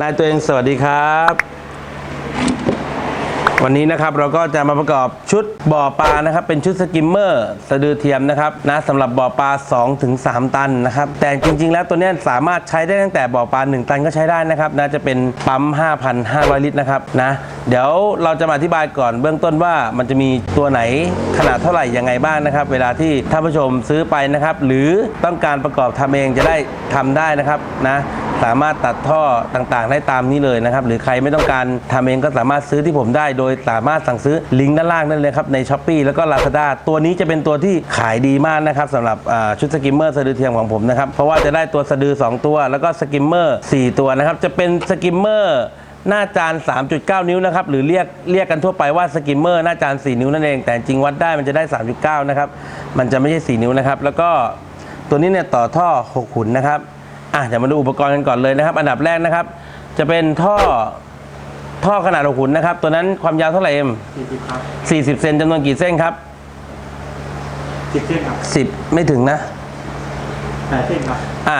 นายตัวเองสวัสดีครับ วันนี้นะครับเราก็จะมาประกอบชุดบ่อปลานะครับ เป็นชุดสกิมเมอร์สะดือเทียมนะครับนะสำหรับบ่อปลา2ถึง3ตันนะครับ แต่จริง ๆ แล้วตัวนี้สามารถใช้ได้ตั้งแต่บ่อปลา 1 ตันก็ใช้ได้นะครับนะจะเป็นปั๊ม 5,500 ลิตรนะครับนะเดี๋ยวเราจะมาอธิบายก่อนเบื้องต้นว่ามันจะมีตัวไหนขนาดเท่าไหร่ยังไงบ้างนะครับ เวลาที่ท่านผู้ชมซื้อไปนะครับ หรือต้องการประกอบทำเองจะได้ทำได้นะครับนะสามารถตัดท่อต่างๆ ได้ตามนี้เลยนะครับ หรือใครไม่ต้องการทำเองก็สามารถซื้อที่ผมได้โดยสามารถสั่งซื้อลิงก์ด้านล่างนั่นเลยครับใน s h อ p e e แล้วก็ Lazada ตัวนี้จะเป็นตัวที่ขายดีมากนะครับสำหรับชุดสกิมเมอร์สะดือเทียมของผมนะครับ เพราะว่าจะได้ตัวสะดือ 2 ตัว แล้วก็สกิมเมอร์4ตัวนะครับ จะเป็นสกิมเมอร์หน้าจาน 3.9 นิ้วนะครับ หรือเรียกเรียกกันทั่วไปว่าสกิมเมอร์หน้าจาน 4 นิ้วนั่นเอง แต่จริงวัดได้มันจะได้ 3.9 นะครับ มันจะไม่ใช่ 4 นิ้วนะครับ แล้วก็ตัวนี้เนี่ยต่อท่อ 6 ขุนนะครับ อะเดี๋ยวมาดูอุปกรณ์กันก่อนเลยนะครับ อันดับแรกนะครับ จะเป็นท่อ ท่อขนาดหกขุนนะครับ ตัวนั้นความยาวเท่าไหร่เอ็มสี่สิบครับ40เซนจำนวนกี่เส้นครับสิบเส้นครับ10ไม่ถึงนะแปดเส้นครับอ่า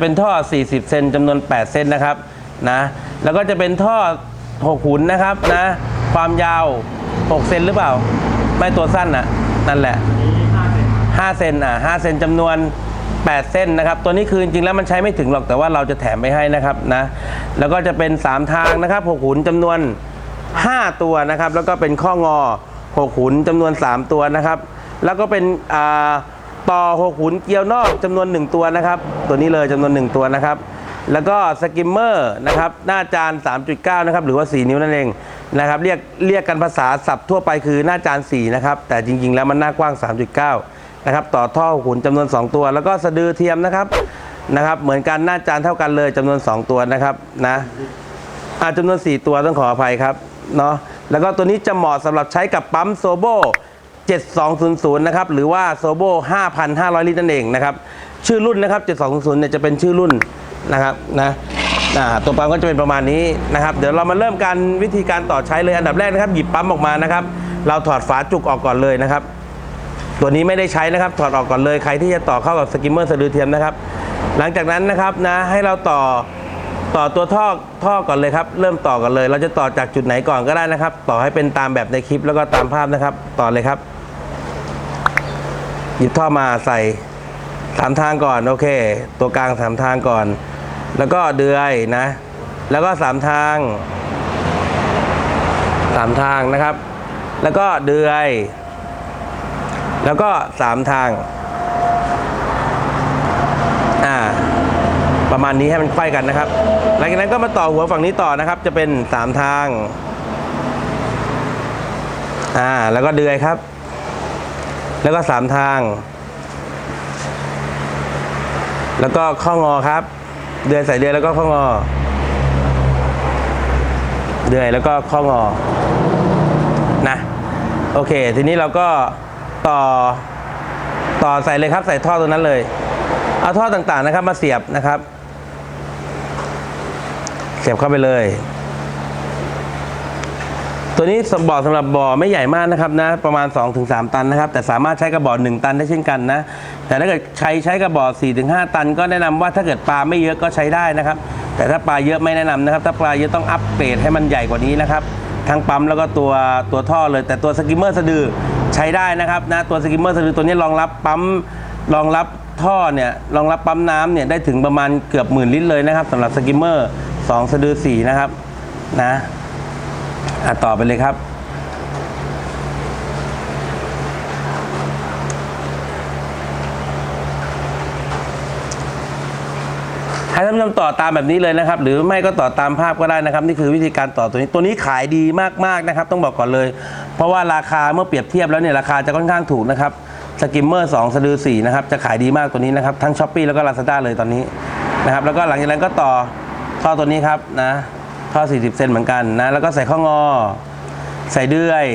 เป็นท่อ 40 เซนจำนวน 8 เส้นนะครับนะแล้วก็จะเป็นท่อ6ขุนนะครับนะ ความยาว 6 เซนหรือเปล่า ไม่ตัวสั้นน่ะ นั่นแหละนี้ห้าเส้นครับ5เซนอะ5เซนจำนวน 8 เส้นนะครับ ตัวนี้คือจริงๆแล้วมันใช้ไม่ถึงหรอกแต่ว่าเราจะแถมไปให้นะครับนะ แล้วก็จะเป็น 3 ทางนะครับ6หุนจำนวน 5 ตัวนะครับ แล้วก็เป็นข้องอ6หุนจำนวน 3 ตัวนะครับ แล้วก็เป็นอ่าต่อ6หุนเกลียวนอกจำนวน 1 ตัวนะครับ ตัวนี้เลยจำนวน 1 ตัวนะครับแล้วก็สกิมเมอร์นะครับหน้าจาน 3.9 นะครับ หรือว่า 4 นิ้วนั่นเองนะครับ เรียกเรียกกันภาษาศัพท์ทั่วไปคือหน้าจาน 4 นะครับ แต่จริง ๆ แล้วมันหน้ากว้าง 3.9 นะครับต่อท่อขุนจำนวน 2 ตัว แล้วก็สะดือเทียมนะครับนะครับ เหมือนกันหน้าจานเท่ากันเลยจำนวน 2 ตัวนะครับนะอาจำนวน 4 ตัวต้องขออภัยครับเนาะแล้วก็ตัวนี้จะเหมาะสำหรับใช้กับปั๊มโซโบ7200 นะครับ หรือว่าโซโบ5,500 ลิตรนั่นเองนะครับ ชื่อรุ่นนะครับ 7200 เนี่ยจะเป็นชื่อรุ่นนะครับนะตัวปั๊มก็จะเป็นประมาณนี้นะครับ เดี๋ยวเรามาเริ่มการวิธีการต่อใช้เลยอันดับแรกนะครับ หยิบปั๊มออกมานะครับ เราถอดฝาจุกออกก่อนเลยนะครับ ตัวนี้ไม่ได้ใช้นะครับ ถอดออกก่อนเลยใครที่จะต่อเข้ากับสกิมเมอร์สะดือเทียมนะครับ หลังจากนั้นนะครับนะให้เราต่อต่อตัวท่อท่อก่อนเลยครับ เริ่มต่อก่อนเลย เราจะต่อจากจุดไหนก่อนก็ได้นะครับ ต่อให้เป็นตามแบบในคลิปแล้วก็ตามภาพนะครับ ต่อเลยครับ หยิบท่อมาใส่สามทางก่อนโอเค ตัวกลางสามทางก่อน แล้วก็เดือยนะ แล้วก็สามทางสามทางนะครับ แล้วก็เดือย แล้วก็สามทาง อ่า ประมาณนี้ให้มันไขว้กันนะครับ หลังจากนั้นก็มาต่อหัวฝั่งนี้ต่อนะครับ จะเป็นสามทาง อ่า แล้วก็เดือยครับ แล้วก็สามทาง แล้วก็ข้องอครับ เดือยใส่เดือยแล้วก็ข้องอ เดือยแล้วก็ข้องอ นะ โอเค ทีนี้เราก็ ต่อต่อใส่เลยครับ ใส่ท่อตรงนั้นเลย เอาท่อต่างๆนะครับ มาเสียบนะครับ เสียบเข้าไปเลย ตัวนี้สบ่อสำหรับบ่อไม่ใหญ่มากนะครับนะ ประมาณ 2-3 ตันนะครับ แต่สามารถใช้กระบอก1ตันได้เช่นกันนะ แต่ถ้าเกิดใช้ใช้กระบอก4-5 ตัน ก็แนะนำว่าถ้าเกิดปลาไม่เยอะก็ใช้ได้นะครับ แต่ถ้าปลาเยอะไม่แนะนำนะครับ ถ้าปลาเยอะต้องอัปเกรดให้มันใหญ่กว่านี้นะครับทั้งปั๊มแล้วก็ตัวตัวท่อเลย แต่ตัวสกิมเมอร์สะดือ ใช้ได้นะครับนะตัวสกิมเมอร์สลือตัวนี้รองรับปั๊มรองรับท่อเนี่ยรองรับปั๊มน้ำเนี่ยได้ถึงประมาณเกือบหมื่นลิตรเลยนะครับสำหรับสกิมเมอร์สองสะดือสี่นะครับนะอะต่อไปเลยครับ ให้ท่านผู้ชมต่อตามแบบนี้เลยนะครับ หรือไม่ก็ต่อตามภาพก็ได้นะครับ นี่คือวิธีการต่อตัวนี้ตัวนี้ขายดีมากๆนะครับ ต้องบอกก่อนเลย เพราะว่าราคาเมื่อเปรียบเทียบแล้วเนี่ยราคาจะค่อนข้างถูกนะครับสกิมเมอร์2สะดือ4นะครับจะขายดีมากตัวนี้นะครับทั้งช้อปปีแล้วก็ลาซาด้าเลยตอนนี้นะครับแล้วก็หลังจากนั้นก็ต่อท่อตัวนี้ครับนะท่อ 40 เซนเหมือนกันนะแล้วก็ใส่ข้องอ ใส่เดือย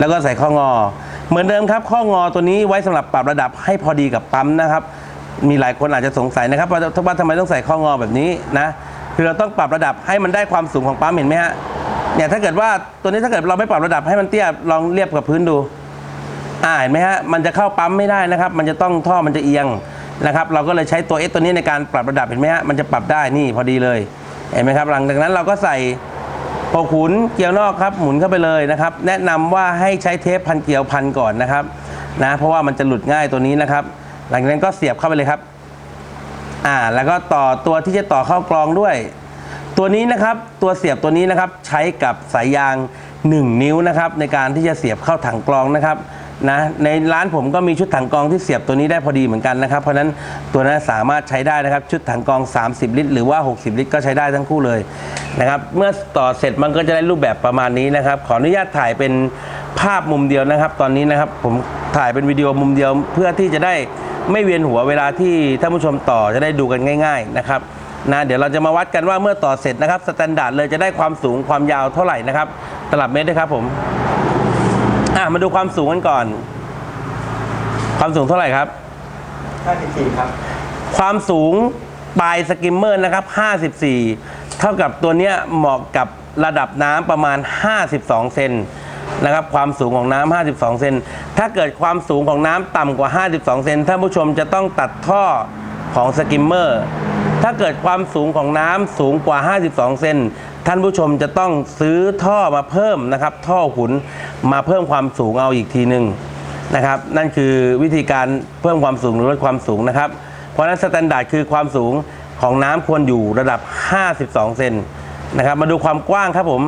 แล้วก็ใส่ข้องอ เหมือนเดิมครับข้องอตัวนี้ไว้สำหรับปรับระดับให้พอดีกับปั๊มนะครับ มีหลายคนอาจจะสงสัยนะครับว่าว่าทำไมต้องใส่ข้องอแบบนี้นะคือเราต้องปรับระดับให้มันได้ความสูงของปั๊มเห็นไหมฮะเนี่ยถ้าเกิดว่าตัวนี้ถ้าเกิดเราไม่ปรับระดับให้มันเตี้ยลองเรียบกับพื้นดูอ่าเห็นไหมฮะมันจะเข้าปั๊มไม่ได้นะครับ มันจะต้องท่อมันจะเอียงนะครับเราก็เลยใช้ตัวเอตัวนี้ในการปรับระดับเห็นไหมฮะมันจะปรับได้นี่พอดีเลยเห็นไหมครับหลังจากนั้นเราก็ใส่ปขุนเกลียวนอกครับหมุนเข้าไปเลยนะครับ แนะนำว่าให้ใช้เทปพันเกลียวพันก่อนนะครับนะเพราะว่ามันจะหลุดง่ายตัวนี้นะครับ หลังจากนั้นก็เสียบเข้าไปเลยครับ อ่า แล้วก็ต่อตัวที่จะต่อเข้ากรองด้วย ตัวนี้นะครับตัวเสียบตัวนี้นะครับ ใช้กับสายยาง 1 นิ้วนะครับ ในการที่จะเสียบเข้าถังกรองนะครับนะในร้านผมก็มีชุดถังกรองที่เสียบตัวนี้ได้พอดีเหมือนกันนะครับ เพราะฉะนั้นตัวนั้นสามารถใช้ได้นะครับ ชุดถังกรอง 30 ลิตร หรือว่า 60 ลิตร ก็ใช้ได้ทั้งคู่เลยนะครับ เมื่อต่อเสร็จมันก็จะได้รูปแบบประมาณนี้นะครับ ขออนุญาตถ่ายเป็นภาพมุมเดียวนะครับ ตอนนี้นะครับผมถ่ายเป็นวิดีโอมุมเดียวเพื่อที่จะได้ ไม่เวียนหัวเวลาที่ท่านผู้ชมต่อจะได้ดูกันง่าย ๆนะครับนะเดี๋ยวเราจะมาวัดกันว่าเมื่อต่อเสร็จนะครับสแตนดาร์ดเลยจะได้ความสูงความยาวเท่าไหร่นะครับตลับเมตรด้วยครับผมอะมาดูความสูงกันก่อน ความสูงเท่าไหร่ครับ 54 ครับ ความสูงปลายสกิมเมอร์นะครับ 54 เท่ากับตัวเนี้ยเหมาะกับระดับน้ำประมาณ 52 เซน นะครับความสูงของน้ำ52 เซน ถ้าเกิดความสูงของน้ำต่ำกว่า 52 เซนท่านผู้ชมจะต้องตัดท่อของสกิมเมอร์ ถ้าเกิดความสูงของน้ำสูงกว่า 52 เซนท่านผู้ชมจะต้องซื้อท่อมาเพิ่มนะครับ ท่อขุนมาเพิ่มความสูงเอาอีกทีหนึ่งนะครับ นั่นคือวิธีการเพิ่มความสูงหรือลดความสูงนะครับ เพราะนั้นสแตนดาร์ดคือความสูงของน้ำควรอยู่ระดับ 52 เซนนะครับ มาดูความกว้างครับผม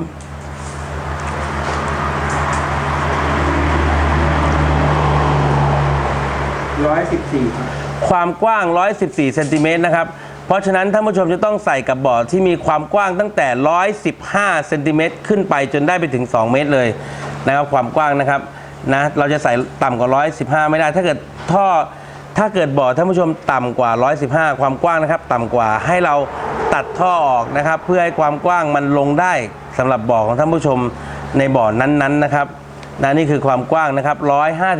114ครับความกว้าง 114เซนติเมตรนะครับ เพราะฉะนั้นท่านผู้ชมจะต้องใส่กับบ่อที่มีความกว้างตั้งแต่ 115เซนติเมตรขึ้นไปจนได้ไปถึง 2 เมตรเลยนะครับความกว้างนะครับนะเราจะใส่ต่ำกว่า 115 ไม่ได้ ถ้าเกิดท่อถ้าเกิดบ่อท่านผู้ชมต่ำกว่า 115 ความกว้างนะครับ ต่ำกว่าให้เราตัดท่อออกนะครับ เพื่อให้ความกว้างมันลงได้สำหรับบ่อของท่านผู้ชมในบ่อนั้นๆนะครับนะนี่คือความกว้างนะครับ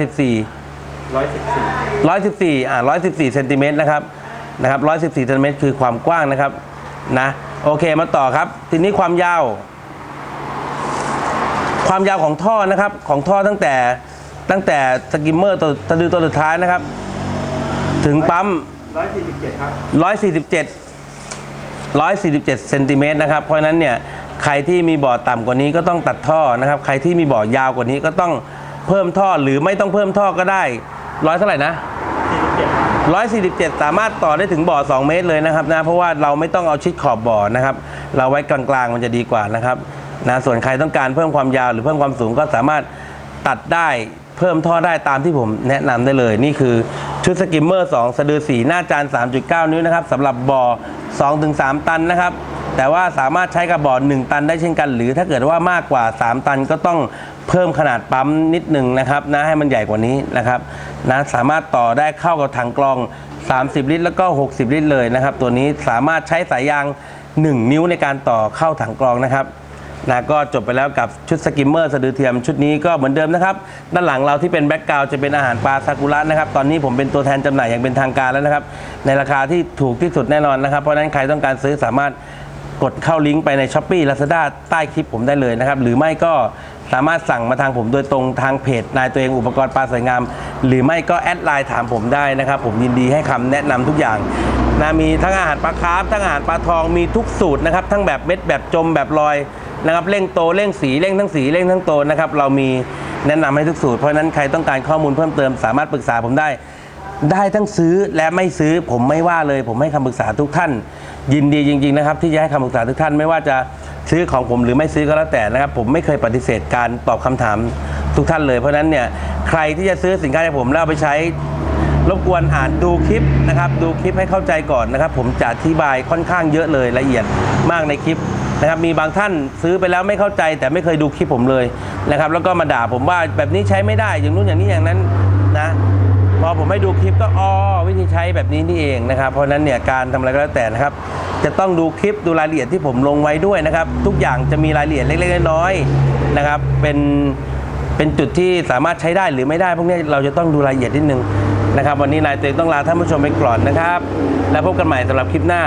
154 114 114อ่า114เซนติเมตรนะครับนะครับ114เซนติเมตรคือความกว้างนะครับนะโอเคมาต่อครับ ทีนี้ความยาว ความยาวของท่อนะครับ ของท่อตั้งแต่ตั้งแต่สกิมเมอร์ตัวสะดือตัวสุดท้ายนะครับ ถึงปั๊ม147ครับ147 147เซนติเมตรนะครับ เพราะฉะนั้นเนี่ยใครที่มีบ่อต่ำกว่านี้ก็ต้องตัดท่อนะครับ ใครที่มีบ่อยาวกว่านี้ก็ต้องเพิ่มท่อหรือไม่ต้องเพิ่มท่อก็ได้ ร้อยเท่าไหร่นะ47 147 สามารถต่อได้ถึงบ่อ 2 เมตรเลยนะครับนะเพราะว่าเราไม่ต้องเอาชิดขอบบ่อนะครับ เราไว้กลางๆมันจะดีกว่านะครับนะส่วนใครต้องการเพิ่มความยาวหรือเพิ่มความสูงก็สามารถตัดได้เพิ่มท่อได้ตามที่ผมแนะนำได้เลย นี่คือชุดสกิมเมอร์ 2 สะดือ 4 หน้าจาน 3.9 นิ้วนะครับสำหรับบ่อ 2-3 ตันนะครับ แต่ว่าสามารถใช้กับบ่อ1ตันได้เช่นกัน หรือถ้าเกิดว่ามากกว่า 3 ตันก็ต้องเพิ่มขนาดปั๊มนิดหนึ่งนะครับนะให้มันใหญ่กว่านี้นะครับนะสามารถต่อได้เข้ากับถังกรอง 30 ลิตร แล้วก็ 60 ลิตรเลยนะครับ ตัวนี้สามารถใช้สายยาง 1 นิ้วในการต่อเข้าถังกรองนะครับนะก็จบไปแล้วกับชุดสกิมเมอร์สะดือเทียมชุดนี้ก็เหมือนเดิมนะครับ ด้านหลังเราที่เป็นแบ็กกราวจะเป็นอาหารปลาซากุระนะครับ ตอนนี้ผมเป็นตัวแทนจำหน่ายอย่างเป็นทางการแล้วนะครับ ในราคาที่ถูกที่สุดแน่นอนนะครับ เพราะฉะนั้นใครต้องการซื้อสามารถ กดเข้าลิงก์ไปใน s h อ p e e Lazada ใต้คลิปผมได้เลยนะครับ หรือไม่ก็สามารถสั่งมาทางผมโดยตรงทางเพจนายตัวเองอุปกรณ์ปลาสวยงาม หรือไม่ก็แอดไลน์ถามผมได้นะครับ ผมยินดีให้คำแนะนำทุกอย่างนะมีทั้งอาหารปลาคาร์ฟทั้งอาหารปลาทองมีทุกสูตรนะครับ ทั้งแบบเม็ดแบบจมแบบลอยนะครับเร่งโตเร่งสีเร่งทั้งสีเร่งทั้งโตนะครับเรามีแนะนำให้ทุกสูตรเพราะฉะนั้นใครต้องการข้อมูลเพิ่มเติมสามารถปรึกษาผมได้ ได้ทั้งซื้อและไม่ซื้อผมไม่ว่าเลย ผมให้คำปรึกษาทุกท่าน ยินดีจริง ๆ นะครับ ที่จะให้คำปรึกษาทุกท่านไม่ว่าจะซื้อของผมหรือไม่ซื้อก็แล้วแต่นะครับ ผมไม่เคยปฏิเสธการตอบคำถามทุกท่านเลยเพราะฉะนั้นเนี่ยใครที่จะซื้อสินค้าจากผมแล้วเอาไปใช้ รบกวนอ่านดูคลิปนะครับ ดูคลิปให้เข้าใจก่อนนะครับ ผมจะอธิบายค่อนข้างเยอะเลยละเอียดมากในคลิปนะครับมีบางท่านซื้อไปแล้วไม่เข้าใจ แต่ไม่เคยดูคลิปผมเลยนะครับ แล้วก็มาด่าผมว่าแบบนี้ใช้ไม่ได้อย่างนู้นอย่างนี้อย่างนั้น พอผมให้ดูคลิปก็อ๋อวิธีใช้แบบนี้นี่เองนะครับ เพราะนั้นเนี่ยการทำอะไรก็แล้วแต่นะครับ จะต้องดูคลิปดูรายละเอียดที่ผมลงไว้ด้วยนะครับ ทุกอย่างจะมีรายละเอียดเล็กๆน้อยๆนะครับ เป็นเป็นจุดที่สามารถใช้ได้หรือไม่ได้พวกนี้เราจะต้องดูรายละเอียดนิดนึงนะครับ วันนี้นายเตยต้องลาท่านผู้ชมไปก่อนนะครับ แล้วพบกันใหม่สำหรับคลิปหน้า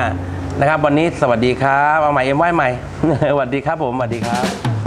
นะครับ วันนี้สวัสดีครับเอาใหม่เอ็มไหวใหม่สวัสดีครับผมสวัสดีครับ